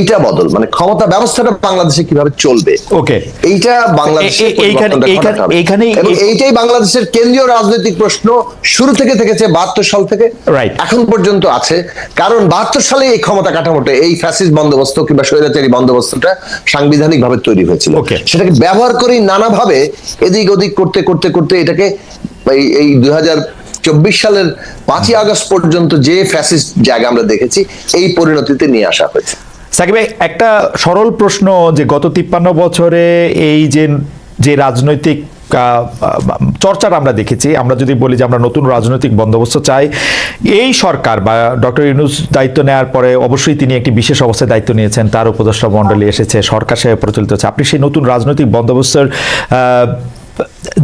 এইটা বদল মানে ক্ষমতা ব্যবস্থাটা বাংলাদেশে কীভাবে চলবে? ওকে। এইটা বাংলাদেশে এইটাই বাংলাদেশের কেন্দ্রীয় রাজনৈতিক প্রশ্ন শুরু থেকে থেকেছে বাহাত্তর সাল থেকে. এখন পর্যন্ত আছে। কারণ বাহাত্তর সালে এই ক্ষমতা কাঠামোটা এই ফ্যাসিস্ট বন্দোবস্ত কিংবা স্বৈরাচারী বন্দোবস্তটা সাংবিধানিক ভাবে তৈরি হয়েছিল। সেটাকে ব্যবহার করে নানাভাবে এদিক ওদিক করতে করতে করতে এটাকে এই এই দুই চব্বিশ সালের পাঁচই আগস্ট পর্যন্ত যে ফ্যাসিস্ট জায়গা আমরা দেখেছি এই পরিণতিতে নিয়ে আসা হয়েছে। সাকিব একটা সরল প্রশ্ন যে গত তিপ্পান্ন বছরে এই যে যে রাজনৈতিক চর্চাটা আমরা দেখেছি, আমরা যদি বলি যে আমরা নতুন রাজনৈতিক বন্দোবস্ত চাই, এই সরকার বা ডক্টর ইউনুস দায়িত্ব নেওয়ার পরে অবশ্যই তিনি একটি বিশেষ অবস্থায় দায়িত্ব নিয়েছেন, তার উপদেষ্টা মণ্ডলী এসেছে, সরকার সেভাবে প্রচলিত হচ্ছে। আপনি সেই নতুন রাজনৈতিক বন্দোবস্তের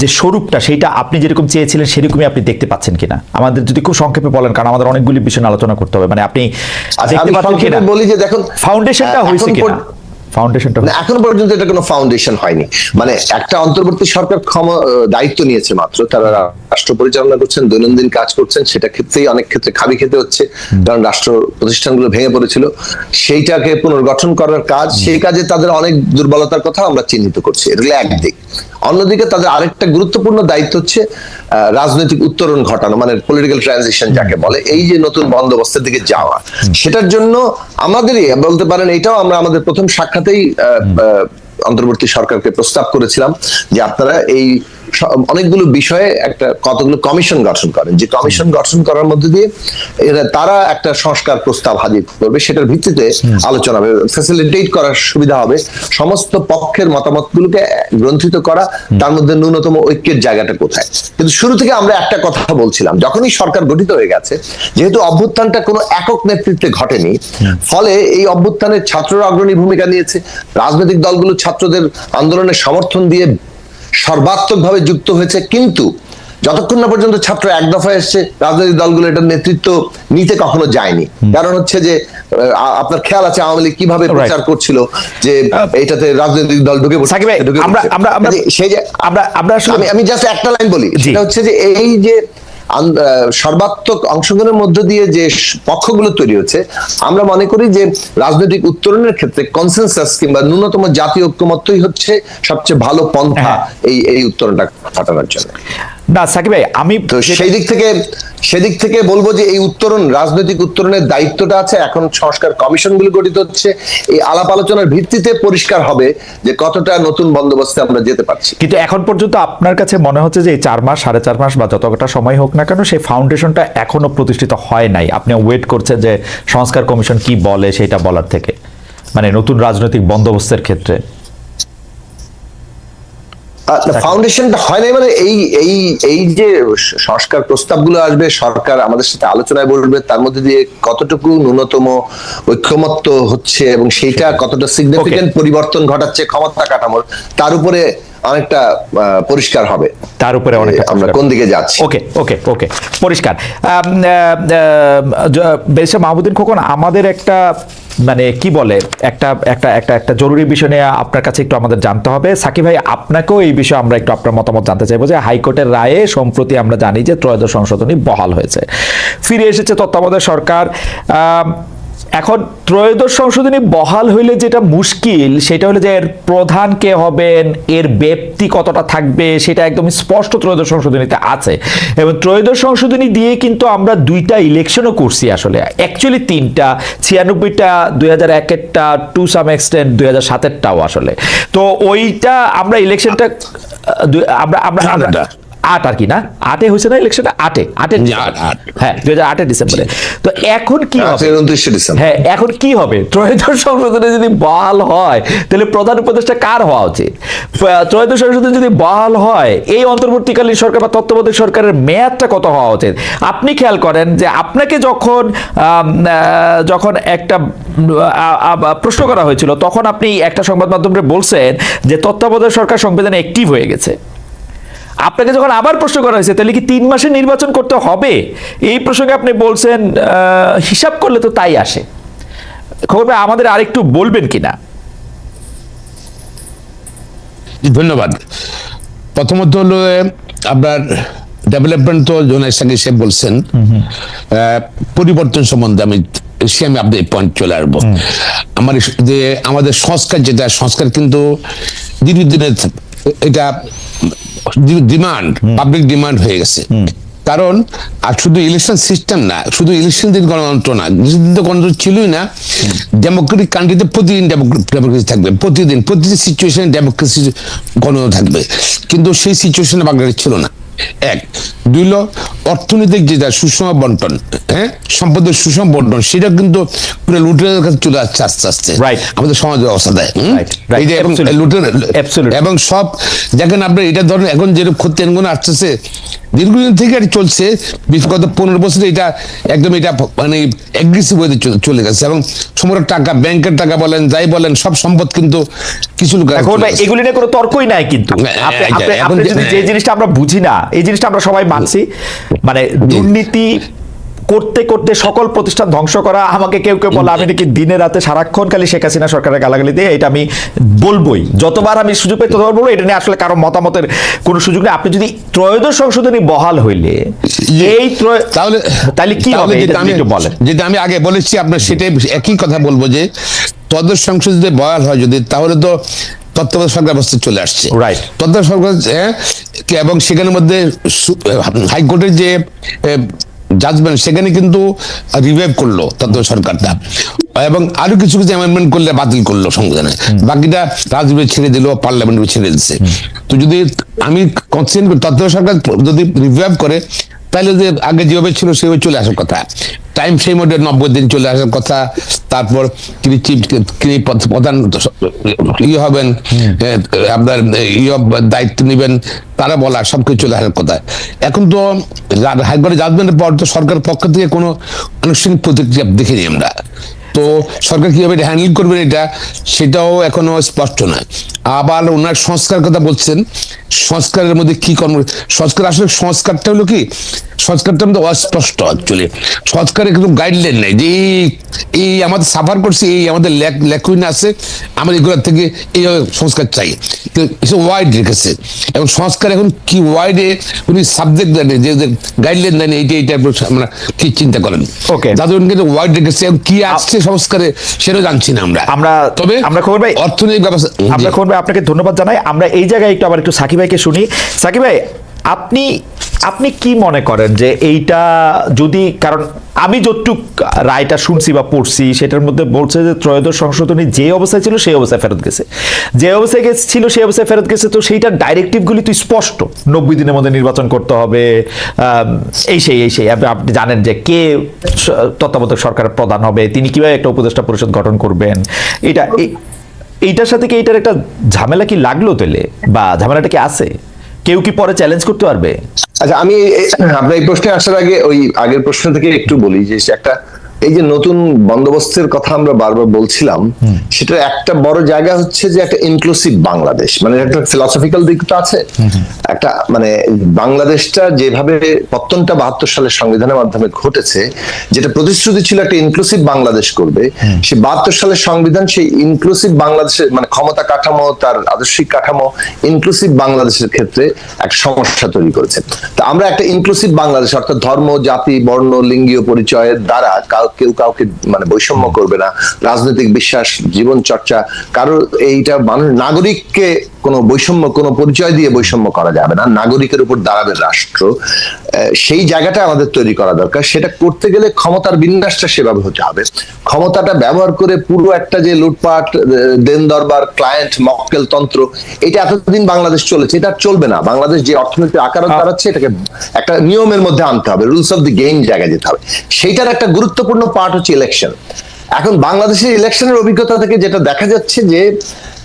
যে স্বরূপটা সেইটা আপনি যেরকম চেয়েছিলেন সেরকমই আপনি দেখতে পাচ্ছেন কিনা? আমাদের যদি খুব সংক্ষেপে বলেন কারণ আমাদের অনেকগুলি বিষয় আলোচনা করতে হবে। মানে আপনি আচ্ছা, দেখতে আমি পাচ্ছেন কিনা? বলি যে দেখুন ফাউন্ডেশনটা হয়েছে কিনা? ফাউন্ডেশনটা না, এখনও পর্যন্ত এটা কোনো ফাউন্ডেশন হয়নি। মানে একটা অন্তর্বর্তী সরকার ক্ষম- দায়িত্ব নিয়েছে মাত্র। তারা রাষ্ট্র পরিচালনা করছেন দৈনন্দিন কাজ করছেন সেটা ক্ষেত্রেই অনেক ক্ষেত্রে খাবি খেতে হচ্ছে কারণ রাষ্ট্র প্রতিষ্ঠানগুলো ভেঙে পড়েছিল। সেইটাকে পুনর্গঠন করার কাজ সেই কাজে তাদের অনেক দুর্বলতার কথা আমরা চিহ্নিত করছি। এটা হলো একদিক। অন্যদিকে তাদের আরেকটা গুরুত্বপূর্ণ দায়িত্ব হচ্ছে আহ, রাজনৈতিক উত্তরণ ঘটানো মানে পলিটিক্যাল ট্রানজিশন যাকে বলে এই যে নতুন বন্দোবস্তের দিকে যাওয়া। সেটার জন্য আমাদেরই বলতে পারেন এটাও আমরা আমাদের প্রথম সাক্ষাতেই আহ, আহ, অন্তর্বর্তী সরকারকে প্রস্তাব করেছিলাম যে আপনারা এই অনেকগুলো বিষয়ে একটা কতগুলো কমিশন গঠন করেন। যে কমিশন গঠন করার মধ্যে দিয়ে এরা তারা একটা সংস্কার প্রস্তাব হাজির করবে সেটার ভিত্তিতে আলোচনা হবে ফ্যাসিলিটেট করার সুবিধা হবে সমস্ত পক্ষের মতামতগুলোকে গ্রন্থিত করা তার মধ্যে ন্যূনতম ঐক্যের জায়গাটা কোথায়? কিন্তু শুরু থেকে আমরা একটা কথা বলছিলাম যখনই সরকার গঠিত হয়ে গেছে যেহেতু অভ্যুত্থানটা কোনো একক নেতৃত্বে ঘটেনি ফলে এই অভ্যুত্থানের ছাত্ররা অগ্রণী ভূমিকা নিয়েছে রাজনৈতিক দলগুলো ছাত্রদের আন্দোলনের সমর্থন দিয়ে সর্বাত্মকভাবে যুক্ত হয়েছে কিন্তু যতক্ষণ না পর্যন্ত ছাত্র এক দফায় এসছে রাজনৈতিক দলগুলো এটার নেতৃত্ব নিতে কখনো যায়নি কারণ হচ্ছে যে আপনার খেয়াল আছে আওয়ামী লীগ কীভাবে. প্রচার করছিল যে এইটাতে রাজনৈতিক দল ঢুকে আমরা-। আমরা- আমরা- সেই যে আমরা- আমরা আমি জাস্ট একটা লাইন বলি। সেটা হচ্ছে যে এই যে সর্বাত্মক অংশগ্রহণের মধ্য দিয়ে যে পক্ষগুলো তৈরি হচ্ছে আমরা মনে করি যে রাজনৈতিক উত্তরণের ক্ষেত্রে কনসেনসাস কিংবা ন্যূনতম জাতীয় ঐক্যমত্যই হচ্ছে সবচেয়ে ভালো পন্থা হ্যাঁ। এই এই উত্তরণটা ঘটানোর জন্য না সাকিব ভাই আমি তো সেই দিক থেকে সেদিক থেকে বলব যে এই উত্তরণ রাজনৈতিক উত্তরণের দায়িত্বটা আছে। এখন সংস্কার কমিশন কমিশনগুলো গঠিত হচ্ছে। এই আলাপ আলোচনার ভিত্তিতে পরিষ্কার হবে যে কতটা নতুন বন্দোবস্তে আমরা যেতে পারছি। কিন্তু এখন পর্যন্ত আপনার কাছে মনে হচ্ছে যে এই চার মাস সাড়ে চার মাস বা যতটা সময় হোক না কেন সেই ফাউন্ডেশনটা এখনও প্রতিষ্ঠিত হয় নাই। আপনি ওয়েট করছেন যে সংস্কার কমিশন কি বলে সেটা বলার থেকে। মানে নতুন রাজনৈতিক বন্দোবস্তের ক্ষেত্রে। ফাউন্ডেশনটা হয় নাই মানে এই এই এই যে সংস্কার প্রস্তাবগুলো আসবে সরকার আমাদের সাথে আলোচনায় বলবে তার মধ্যে দিয়ে কতটুকু ন্যূনতম ঐক্যমত্য হচ্ছে এবং সেইটা কতটা সিগনিফিকেন্ট পরিবর্তন ঘটাচ্ছে ক্ষমতা কাঠামোর তার উপরে অনেকটা পরিষ্কার হবে। তার উপরে অনেক আমরা। কোন দিকে যাচ্ছি? ওকে ওকে ওকে পরিষ্কার। বেশা মাহমুদ্দিন খোকন আমাদের একটা মানে কি বলে একটা একটা একটা একটা জরুরি বিষয় নিয়ে আপনার কাছে একটু আমাদের জানতে হবে। সাকিব ভাই আপনাকেও এই বিষয়ে আমরা একটু আপনার মতামত জানতে চাইব যে হাইকোর্টের রায়ে সম্প্রতি আমরা জানি যে ত্রয়োদশ সংশোধনী বহাল হয়েছে। ফিরে এসেছে তত্ত্বাবধায়ক সরকার। এখন ত্রয়োদশ সংশোধনী বহাল হইলে যেটা মুশকিল সেটা হলো যে এর প্রধান কে হবেন এর ব্যক্তি কতটা থাকবে সেটা একদম স্পষ্ট ত্রয়োদশ সংশোধনীতে আছে। এবং ত্রয়োদশ সংশোধনী দিয়ে কিন্তু আমরা দুইটা ইলেকশনও করছি আসলে। অ্যাকচুয়ালি তিনটা ছিয়ানব্বইটা দুই হাজার একেরটা টু সাম এক্সটেন্ট দুই হাজার সাতেরটাও আসলে। তো ওইটা আমরা ইলেকশনটা আমরা আমরা। আট আর কি না? আটে হয়েছে না ইলেকশনটা আটে। আটে। হ্যাঁ দুই হাজার আটের ডিসেম্বরে। তো এখন কি হবে? হ্যাঁ এখন কি হবে? ত্রয়োদশ সংশোধনে যদি বহাল হয় তাহলে প্রধান উপদেষ্টা কার হওয়া উচিত? ত্রয়োদশ সংশোধনে যদি বহাল হয় এই অন্তর্বর্তীকালীন সরকার বা তত্ত্বাবধায়ক সরকারের মেয়াদটা কত হওয়া উচিত? আপনি খেয়াল করেন যে আপনাকে যখন যখন একটা প্রশ্ন করা হয়েছিল তখন আপনি একটা সংবাদ মাধ্যমে বলছেন যে তত্ত্বাবধায়ক সরকার সংবিধানে অ্যাক্টিভ হয়ে গেছে। আপনাকে যখন আবার প্রশ্ন করা হয়েছে তাহলে কি তিন মাসে নির্বাচন করতে হবে? এই প্রসঙ্গে আপনি বলছেন হিসাব করলে তো তাই আসে। খবর আমাদের আরেকটু বলবেন কিনা? ধন্যবাদ। প্রথমত হলো আপনার ডেভেলপমেন্ট তো জোনাই সাকি সে বলছেন। পরিবর্তন সম্বন্ধে আমি সে আমি আপনার পয়েন্ট চলে আসব। আমার যে আমাদের সংস্কার যেটা সংস্কার কিন্তু দিনের দিনে এটা ডিমান্ড পাবলিক ডিমান্ড হয়ে গেছে। কারণ আর শুধু ইলেকশন সিস্টেম না শুধু ইলেকশন দিন গণতন্ত্র না দিন তো গণতন্ত্র ছিলই না। ডেমোক্রেটিক কান্ট্রিতে প্রতিদিন ডেমোক্রেসি থাকবে প্রতিদিন প্রতিটি সিচুয়েশনে ডেমোক্রেসি গণতন্ত্র থাকবে। কিন্তু সেই সিচুয়েশনে বাংলাদেশ ছিল না। এক। দুই অর্থনৈতিক যেটা সুষম বন্টন হ্যাঁ? সম্পদের সুষম বন্টন সেটা কিন্তু পুরো লুটের কাছে চলে আসছে আস্তে আস্তে. আমাদের সমাজ right. এই এবং লুটের এবং সব দেখেন আপনার এটা ধরেন এখন যেরকম ক্ষতি এনগুলো আসতেছে দীর্ঘদিন থেকে এটা চলছে গত পনেরো বছরে এটা একদম এটা মানে অ্যাগ্রেসিভ হয়ে চলে- চলে গেছে। এবং সমগ্র টাকা ব্যাংকের টাকা বলেন যাই বলেন সব সম্পদ কিন্তু কিছু এখন ভাই এগুলি নিয়ে কোনো তর্কই নাই কিন্তু। আপনি- যে জিনিসটা আমরা বুঝি না এই জিনিসটা আমরা সবাই মানছি। মানে দুর্নীতি করতে করতে সকল প্রতিষ্ঠান ধ্বংস করা আমাকে কেউ কেউ বলে আমি নাকি দিনে রাতে সারাক্ষণ খালি শেখ হাসিনা সরকারের গালাগালি দিয়ে এটা আমি বলবোই। যতবার আমি সুযোগ পাই ততবার বলব এটা নিয়ে আসলে কারও মতামতের কোনো সুযোগ নেই। আপনি যদি ত্রয়োদশ সংশোধনী বহাল হইলে এই ত্রয়- তাহলে তাহলে কি হবে? বলেন। যেটা আমি আগে বলেছি আপনার সেটাই একই কথা বলব যে সংসদ যদি বয়াল হয় যদি তাহলে তো তত্ত্বাবধায়ক সরকার ব্যবস্থা চলে আসছে. তত্ত্বাবধায়ক সরকার হ্যাঁ, এবং সেখানের মধ্যে হাইকোর্টের যে জাজমেন্ট সেখানে কিন্তু রিভাইভ করল তত্ত্ব সরকারটা। এবং আরও কিছু কিছু অ্যামেন্ডমেন্ট করলে বাতিল করল সংবিধানে। বাকিটা রাজনীতি ছেড়ে দিল পার্লামেন্ট ছেড়ে দিচ্ছে তো যদি আমি কনসেন্ট তত্ত্ব সরকার যদি রিভাইভ করে তাহলে যে আগে যেভাবে ছিল সেভাবে চলে আসার কথা। টাইম সেই মধ্যে নব্বই দিন চলে আসার কথা, তারপর তিনি চিফ, তিনি প্রধান ইয়ে হবেন আপনার ইয়ে দায়িত্ব নেবেন, তারা বলা, সবকিছু চলে আসার কথা। এখন তো হাইকোর্টে জাজমেন্টের পর তো সরকার পক্ষ থেকে কোনো আনুষ্ঠানিক প্রতিক্রিয়া দেখিনি আমরা। তো সরকার কীভাবে হ্যান্ডেল করবেন এটা, সেটাও এখনও স্পষ্ট নয়। আবার ওনার সংস্কার কথা বলছেন সংস্কারের মধ্যে কি কর্ম? সংস্কার আসলে সংস্কারটা হলো কি? সংস্কারটা মধ্যে অস্পষ্ট অ্যাকচুয়ালি সংস্কারে কিন্তু গাইডলাইন নেই যে এই- আমাদের সাফার করছে এই আমাদের লেকুইন আছে আমরা এগুলোর থেকে এই সংস্কার চাই। ওয়াইড রেখেছে। এবং সংস্কার এখন কি ওয়াইডে উনি সাবজেক্ট দেন যে গাইডলাইন দেন এইটা এইটা আমরা কি চিন্তা করেন। ওকে যাদের কিন্তু ওয়াইড রেখেছে এবং কি আসছে সংস্কারে সেটাও জানছি না আমরা। আমরা- তবে আমরা খবর ভাই অর্থনৈতিক ব্যবস্থা আমরা খবর ভাই আপনাকে ধন্যবাদ জানাই। আমরা এই জায়গায় একটু আবার একটু সাকিব ভাইকে শুনি। সাকিব ভাই, আপনি আপনি কি মনে করেন যে এইটা যদি, কারণ আমি যতটুক রায়টা শুনছি বা পড়ছি, সেটার মধ্যে বলছে যে ত্রয়োদশ সংশোধনী যে অবস্থায় ছিল, সেই অবস্থায় ফেরত গেছে। যে অবস্থায় গেছে- ছিল, সেই অবস্থায় ফেরত গেছে, তো সেইটার ডাইরেক্টিভগুলি তো স্পষ্ট। নব্বই দিনের মধ্যে নির্বাচন করতে হবে এই সেই এই সেই। আপনি জানেন যে কে তত্ত্বাবধায়ক সরকারের প্রধান হবে, তিনি কীভাবে একটা উপদেষ্টা পরিষদ গঠন করবেন। এটা এইটার সাথে কি এইটার একটা ঝামেলা কি লাগল তেলে বা ঝামেলাটা কি আছে? কেউ কি পরে চ্যালেঞ্জ করতে পারবে? আচ্ছা আমি আপনার এই প্রশ্নে আসার আগে ওই আগের প্রশ্ন থেকে একটু বলি যে একটা এই যে নতুন বন্দোবস্তের কথা আমরা বারবার বলছিলাম সেটার একটা বড় জায়গা হচ্ছে যে একটা ইনক্লুসিভ বাংলাদেশ। মানে একটা ফিলসফিক্যাল দিক তো আছে। একটা মানে বাংলাদেশটা যেভাবে পত্তনটা বাহাত্তর সালের সংবিধানের মাধ্যমে ঘটেছে যেটা প্রতিশ্রুতি ছিল একটা ইনক্লুসিভ বাংলাদেশ করবে সে বাহাত্তর সালের সংবিধান সেই ইনক্লুসিভ বাংলাদেশের মানে ক্ষমতা কাঠামো তার আদর্শিক কাঠামো ইনক্লুসিভ বাংলাদেশের ক্ষেত্রে এক সমস্যা তৈরি করেছে। তা আমরা একটা ইনক্লুসিভ বাংলাদেশ অর্থাৎ ধর্ম জাতি বর্ণ লিঙ্গীয় পরিচয়ের দ্বারা কাউ কেউ কাউকে মানে বৈষম্য করবে না। রাজনৈতিক বিশ্বাস জীবন চর্চা কারও এইটা মানুষ নাগরিককে কোনো বৈষম্য কোনো পরিচয় দিয়ে বৈষম্য করা যাবে না। নাগরিকের উপর দাঁড়াবে রাষ্ট্র। সেই জায়গাটা আমাদের তৈরি করা দরকার। সেটা করতে গেলে ক্ষমতার বিন্যাসটা সেভাবে হতে হবে। ক্ষমতাটা ব্যবহার করে পুরো একটা যে লুটপাট দেন দরবার ক্লায়েন্ট মক্কেল তন্ত্র এটা এতদিন বাংলাদেশ চলেছে এটা চলবে না। বাংলাদেশ যে অর্থনৈতিক আকার দাঁড়াচ্ছে এটাকে একটা নিয়মের মধ্যে আনতে হবে। রুলস অফ দি গেম জায়গায় যেতে হবে। সেইটার একটা গুরুত্বপূর্ণ পার্ট হচ্ছে ইলেকশন এখন বাংলাদেশের ইলেকশনের অভিজ্ঞতা থেকে যেটা দেখা যাচ্ছে যে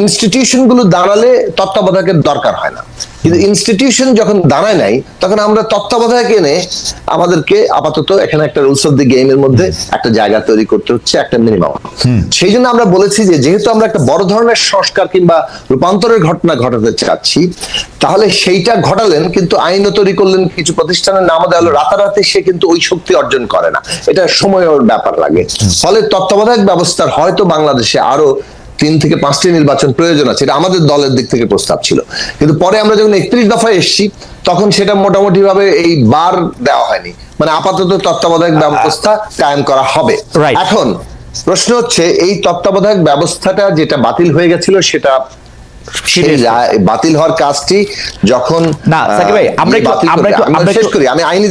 ইনস্টিটিউশনগুলো দাঁড়ালে তত্ত্বাবধায়কের দরকার হয় না। কিন্তু ইনস্টিটিউশন যখন দাঁড়ায় নাই তখন আমরা তত্ত্বাবধায়ক এনে আমাদেরকে আপাতত এখানে একটা রুলস অফ দি গেম এর মধ্যে একটা জায়গা তৈরি করতে হচ্ছে একটা মিনিমাম সেই জন্য আমরা বলেছি যে যেহেতু আমরা একটা বড় ধরনের সংস্কার কিংবা রূপান্তরের ঘটনা ঘটাতে চাচ্ছি তাহলে সেইটা ঘটালেন কিন্তু আইনও তৈরি করলেন কিছু প্রতিষ্ঠানের নাম দেওয়া হলো রাতারাতি সে কিন্তু ওই শক্তি অর্জন করে না। এটা সময়ের ব্যাপার লাগে। ফলে তত্ত্বাবধায়ক ব্যবস্থার হয়তো বাংলাদেশে আরও তিন থেকে পাঁচটি নির্বাচন প্রয়োজন আছে এটা আমাদের দলের দিক থেকে প্রস্তাব ছিল। কিন্তু পরে আমরা যখন একত্রিশ দফায় এসেছি তখন সেটা মোটামুটি ভাবে এই বার দেওয়া হয়নি। মানে আপাতত তত্ত্বাবধায়ক ব্যবস্থা কায়েম করা হবে। এখন প্রশ্ন হচ্ছে এই তত্ত্বাবধায়ক ব্যবস্থাটা যেটা বাতিল হয়ে গেছিল সেটা বাতিল হওয়ার কাজটি যখন আমরা শেষ করি আমি আইনি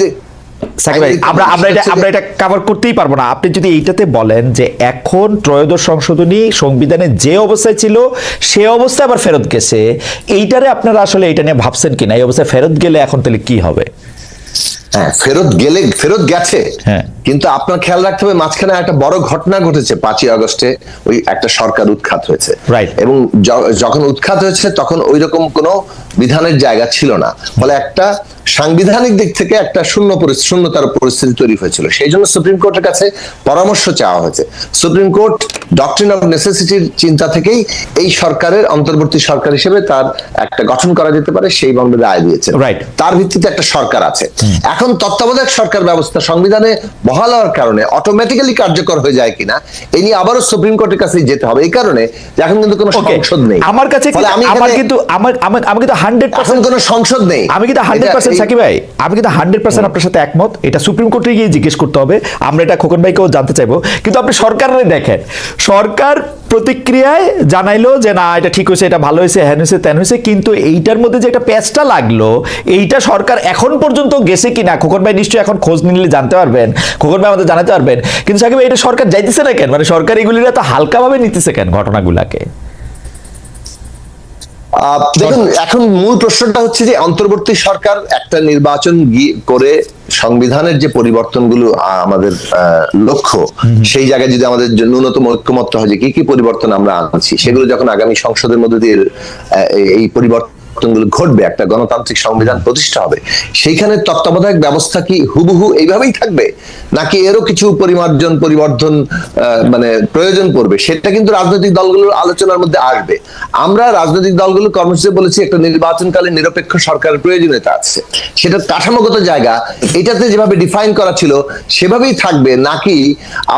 আমরা আমরা এটা আমরা এটা কভার করতেই পারব না। আপনি যদি এইটাতে বলেন যে এখন ত্রয়োদশ সংশোধনী সংবিধানে যে অবস্থায় ছিল সে অবস্থায় আবার ফেরত গেছে এইটারে আপনারা আসলে এটা নিয়ে ভাবছেন কিনা? এই অবস্থায় ফেরত গেলে এখন তাহলে কি হবে? হ্যাঁ ফেরত গেলে ফেরত গেছে। হ্যাঁ। কিন্তু আপনার খেয়াল রাখতে হবে মাঝখানে একটা বড় ঘটনা ঘটেছে পাঁচই আগস্টে ওই একটা সরকার উৎখাত হয়েছে. এবং যখন উৎখাত হয়েছে তখন ওই রকম কোনো বিধানের জায়গা ছিল না। ফলে একটা সাংবিধানিক দিক থেকে একটা শূন্য শূন্যতার পরিস্থিতি তৈরি হয়েছিল। সেই জন্য সুপ্রিম কোর্টের কাছে পরামর্শ চাওয়া হয়েছে। সুপ্রিম কোর্ট ডক্টরিন অফ নেসেসিটির চিন্তা থেকেই এই সরকারের অন্তর্বর্তী সরকার হিসেবে তার একটা গঠন করা যেতে পারে সেই বন্ধে রায় দিয়েছে। Right. তার ভিত্তিতে একটা সরকার আছে। এখন তত্ত্বাবধায়ক সরকার ব্যবস্থা সংবিধানে বহাল হওয়ার কারণে অটোমেটিক্যালি কার্যকর হয়ে যায় কিনা এই নিয়ে আবারও সুপ্রিম কোর্টের কাছে যেতে হবে। এই কারণে এখন কিন্তু কোনো সংসদ নেই। আমার কাছে আমি আমার কিন্তু আমার- আমি কিন্তু হান্ড্রেড এখন কোনো সংসদ নেই। আমি কিন্তু হান্ড্রেড পার্সেন্ট সাকিব ভাই আমি কিন্তু হান্ড্রেড পার্সেন্ট আপনার সাথে একমত। এটা সুপ্রিম কোর্টে গিয়ে জিজ্ঞেস করতে হবে আমরা এটা খোকন ভাইকেও জানতে চাইব। কিন্তু আপনি সরকারের দেখেন সরকার প্রতিক্রিয়ায় জানাইলো যে না এটা ঠিক হয়েছে এটা ভালো হয়েছে হ্যান হয়েছে ত্যান হয়েছে। কিন্তু এইটার মধ্যে যে একটা প্যাচটা লাগল এইটা সরকার এখন পর্যন্ত গেছে কিনা? খোকন ভাই নিশ্চয়ই এখন খোঁজ নিলে জানতে পারবেন খোকন ভাই আমাদের জানাতে পারবেন। কিন্তু সাকিব এটা সরকার যাইতেছে না কেন? মানে সরকার এগুলিরা তো হালকাভাবে নিতেছে কেন ঘটনাগুলাকে? দেখুন এখন মূল প্রশ্নটা হচ্ছে যে অন্তর্বর্তী সরকার একটা নির্বাচন গিয়ে- করে সংবিধানের যে পরিবর্তনগুলো আমাদের আহ, লক্ষ্য সেই জায়গায় যদি আমাদের ন্যূনতম ঐক্যমত্য হয় যে কি কি পরিবর্তন আমরা আনছি সেগুলো যখন আগামী সংসদের মধ্যে দিয়ে এই পরিবর্তন পরিবর্তনগুলো ঘটবে একটা গণতান্ত্রিক সংবিধান প্রতিষ্ঠা হবে সেইখানে তত্ত্বাবধায়ক ব্যবস্থা কি হুবহু এইভাবেই থাকবে নাকি এরও কিছু পরিমার্জন পরিবর্ধন মানে প্রয়োজন পড়বে সেটা কিন্তু রাজনৈতিক দলগুলোর আলোচনার মধ্যে আসবে আমরা রাজনৈতিক দলগুলো কর্মসূচি বলেছি একটা নির্বাচনকালে নিরপেক্ষ সরকারের প্রয়োজনীয়তা আছে সেটা কাঠামোগত জায়গা এটাতে যেভাবে ডিফাইন করা ছিল সেভাবেই থাকবে নাকি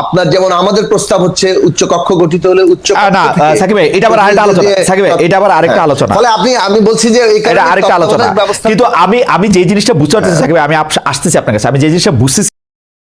আপনার যেমন আমাদের প্রস্তাব হচ্ছে উচ্চ কক্ষ গঠিত হলে উচ্চ না, সাকিব ভাই, এটা আবার আরেকটা আলোচনা। সাকিব ভাই, এটা আবার আরেকটা হ্যাঁ। আলোচনা। ফলে আপনি আমি বলছি যে এটা আরেকটা আলোচনা। কিন্তু আমি আমি যে জিনিসটা বুঝতে পারতেছি আমি আসতেছি আপনার কাছে। আমি যে জিনিসটা বুঝতেছি